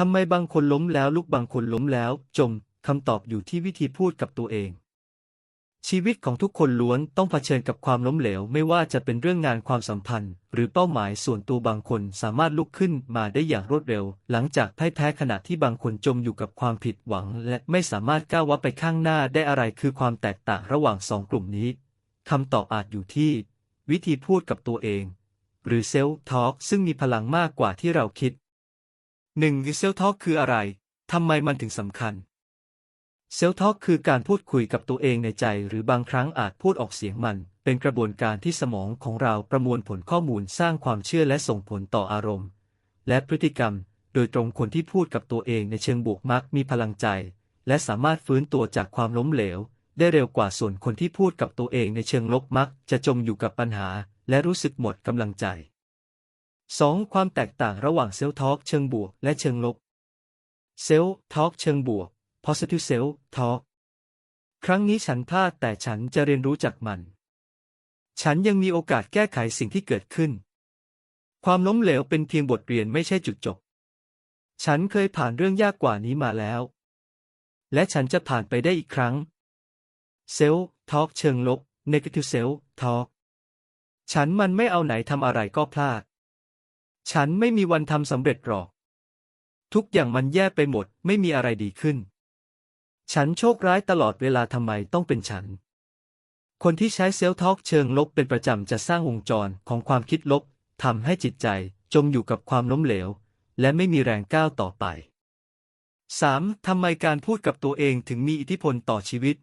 ทำไมบางคนล้มแล้วลุกบางคนล้มแล้ว จมคำตอบอยู่ที่วิธีพูดกับตัวเอง ชีวิตของทุกคนล้วนต้องเผชิญกับความล้มเหลว ไม่ว่าจะเป็นเรื่องงานความสัมพันธ์ หรือเป้าหมายส่วนตัวบางคนสามารถลุกขึ้นมาได้อย่างรวดเร็ว หลังจากพ่ายแพ้ขณะที่บางคนจมอยู่กับความผิดหวัง และไม่สามารถก้าวว่าไปข้างหน้าได้อะไรคือความแตกต่างระหว่างสองกลุ่มนี้คำตอบอาจอยู่ที่ วิธีพูดกับตัวเอง หรือเซลทอ l k ซึ่งมีพลังมากกว่าที่เราคิด หนึ่งเซลทอ l k คืออะไร ทำไมมันถึงสำคัญเซลทอ l k คือการพูดคุยกับตัวเองในใจ หรือบางครั้งอาจพูดออกเสียงมัน เป็นกระบวนการที่สมองของเราประมวลผลข้อมูลสร้างความเชื่อและส่งผลต่ออารมณ์ และพฤติกรรม โดยตรงคนที่พูดกับตัวเองในเชิงบวกมักมีพลังใจ และสามารถฟื้นตัวจากความล้มเหลว ได้เร็วกว่าส่วนคนที่พูดกับตัวเองในเชิงลบมัก จะจมอยู่กับปัญหา และรู้สึกหมดกำลังใจ 2. ความแตกต่างระหว่างเซลทอ l k เชิงบวก และเชิงลบ เซลทอ l k เชิงบวก positive self talk ครั้งนี้ฉันพลาดแต่ฉันจะเรียนรู้จากมัน ฉันยังมีโอกาสแก้ไขสิ่งที่เกิดขึ้น ความล้มเหลวเป็นเพียงบทเรียนไม่ใช่จุดจบ ฉันเคยผ่านเรื่องยากกว่านี้มาแล้ว และฉันจะผ่านไปได้อีกครั้ง เซลทอ l k เชิงลบ negative self talk ฉันมันไม่เอาไหนทำอะไรก็พลาด ฉันไม่มีวันทำสำเร็จหรอก ทุกอย่างมันแย่ไปหมด ไม่มีอะไรดีขึ้น ฉันโชคร้ายตลอดเวลาทำไมต้องเป็นฉัน คนที่ใช้เซลทอ l k เชิงลบเป็นประจำจะสร้างวงจรของความคิดลบทำให้จิตใจจมอยู่กับความล้มเหลว และไม่มีแรงก้าวต่อไป 3. ทำไมการพูดกับตัวเองถึงมีอิทธิพลต่อชีวิต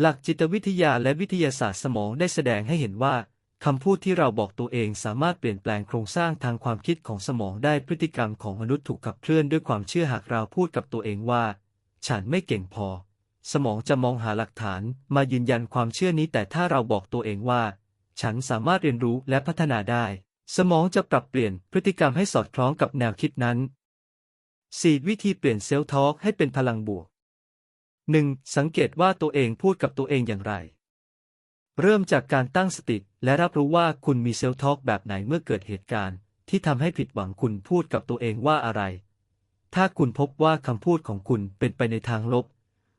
หลักจิตวิทยาและวิทยาศาสตร์สมองได้แสดงให้เห็นว่า คำพูดที่เราบอกตัวเองสามารถเปลี่ยนแปลงโครงสร้างทางความคิดของสมองได้พฤติกรรมของมนุษย์ถูกขับเคลื่อนด้วยความเชื่อหากเราพูดกับตัวเองว่า ฉันไม่เก่งพอ สมองจะมองหาหลักฐานมายืนยันความเชื่อนี้แต่ถ้าเราบอกตัวเองว่า ฉันสามารถเรียนรู้และพัฒนาได้ สมองจะปรับเปลี่ยนพฤติกรรมให้สอดคล้องกับแนวคิดนั้น 4. วิธีเปลี่ยนเซลล์ทอล์กให้เป็นพลังบวก 1. สังเกตว่าตัวเองพูดกับตัวเองอย่างไร เริ่มจากการตั้งสติและรับรู้ว่าคุณมีเซลล์ทอกแบบไหนเมื่อเกิดเหตุการณ์ ที่ทำให้ผิดหวังคุณพูดกับตัวเองว่าอะไร ถ้าคุณพบว่าคำพูดของคุณเป็นไปในทางลบ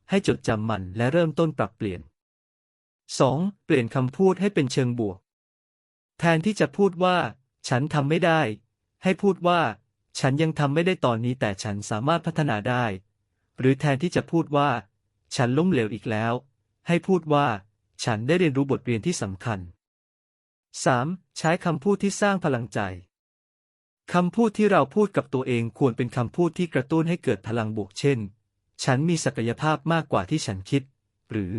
ให้จดจำมันและเริ่มต้นปรับเปลี่ยน 2. เปลี่ยนคำพูดให้เป็นเชิงบวก แทนที่จะพูดว่า ฉันทำไม่ได้ ให้พูดว่า ฉันยังทำไม่ได้ตอนนี้แต่ฉันสามารถพัฒนาได้ หรือแทนที่จะพูดว่า ฉันล้มเหลวอีกแล้ว ให้พูดว่า ฉันได้เรียนรู้บทเรียนที่สำคัญ 3. ใช้คำพูดที่สร้างพลังใจ คำพูดที่เราพูดกับตัวเองควรเป็นคำพูดที่กระตุ้นให้เกิดพลังบวกเช่น ฉันมีศักยภาพมากกว่าที่ฉันคิด หรือ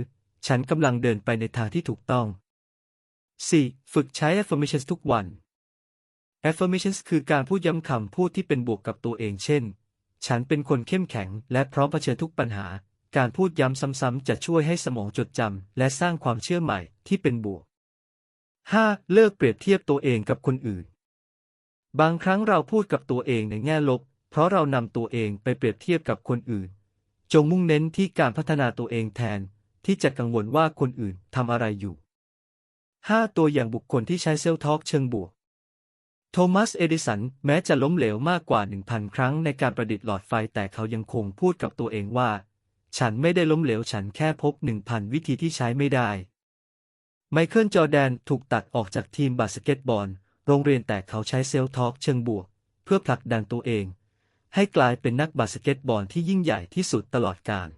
ฉันกำลังเดินไปในทางที่ถูกต้อง 4. ฝึกใช้ affirmations ทุกวัน affirmations คือการพูดย้ำคำพูดที่เป็นบวกกับตัวเองเช่น ฉันเป็นคนเข้มแข็งและพร้อมเผชิญทุกปัญหา การพูดย้ำซ้ำๆจะช่วยให้สมองจดจำและสร้างความเชื่อใหม่ที่เป็นบวก 5. เลิกเปรียบเทียบตัวเองกับคนอื่น บางครั้งเราพูดกับตัวเองในแง่ลบ เพราะเรานำตัวเองไปเปรียบเทียบกับคนอื่น จงมุ่งเน้นที่การพัฒนาตัวเองแทน ที่จะกังวลว่าคนอื่นทำอะไรอยู่ 5. ตัวอย่างบุคคลที่ใช้เซลล์ทอล์กเชิงบวก โทมัส เอดิสัน แม้จะล้มเหลวมากกว่า 1,000 ครั้งในการประดิษฐ์หลอดไฟแต่เขายังคงพูดกับตัวเองว่า ฉันไม่ได้ล้มเหลวฉันแค่พบ1,000วิธีที่ใช้ไม่ได้ ไมเคิลจอแดนถูกตัดออกจากทีมบาสเกตบอล โรงเรียนแต่เขาใช้เซลล์ทอกเชิงบวก เพื่อผลักดันตัวเอง ให้กลายเป็นนักบาสเกตบอลที่ยิ่งใหญ่ที่สุดตลอดกาล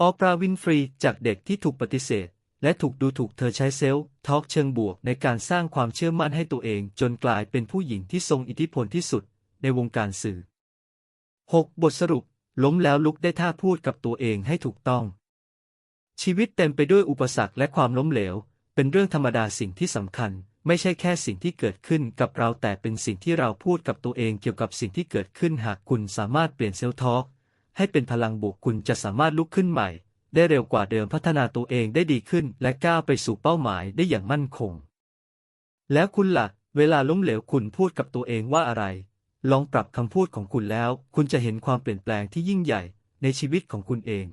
ออปราวินฟรีจากเด็กที่ถูกปฏิเสธ และถูกดูถูกเธอใช้เซลล์ทอกเชิงบวกในการสร้างความเชื่อมั่นให้ตัวเอง จนกลายเป็นผู้หญิงที่ทรงอิทธิพลที่สุดในวงการสื่อ 6. บทสรุป ล้มแล้วลุกได้ถ้าพูดกับตัวเองให้ถูกต้อง ชีวิตเต็มไปด้วยอุปสรรคและความล้มเหลว เป็นเรื่องธรรมดาสิ่งที่สำคัญ ไม่ใช่แค่สิ่งที่เกิดขึ้นกับเราแต่เป็นสิ่งที่เราพูดกับตัวเองเกี่ยวกับสิ่งที่เกิดขึ้นหากคุณสามารถเปลี่ยนเซลล์ทอล์กให้เป็นพลังบวกคุณจะสามารถลุกขึ้นใหม่ ได้เร็วกว่าเดิมพัฒนาตัวเองได้ดีขึ้น และก้าวไปสู่เป้าหมายได้อย่างมั่นคง แล้วคุณละ่ะ เวลาล้มเหลวคุณพูดกับตัวเองว่าอะไร ลองปรับคำพูดของคุณแล้ว คุณจะเห็นความเปลี่ยนแปลงที่ยิ่งใหญ่ในชีวิตของคุณเอง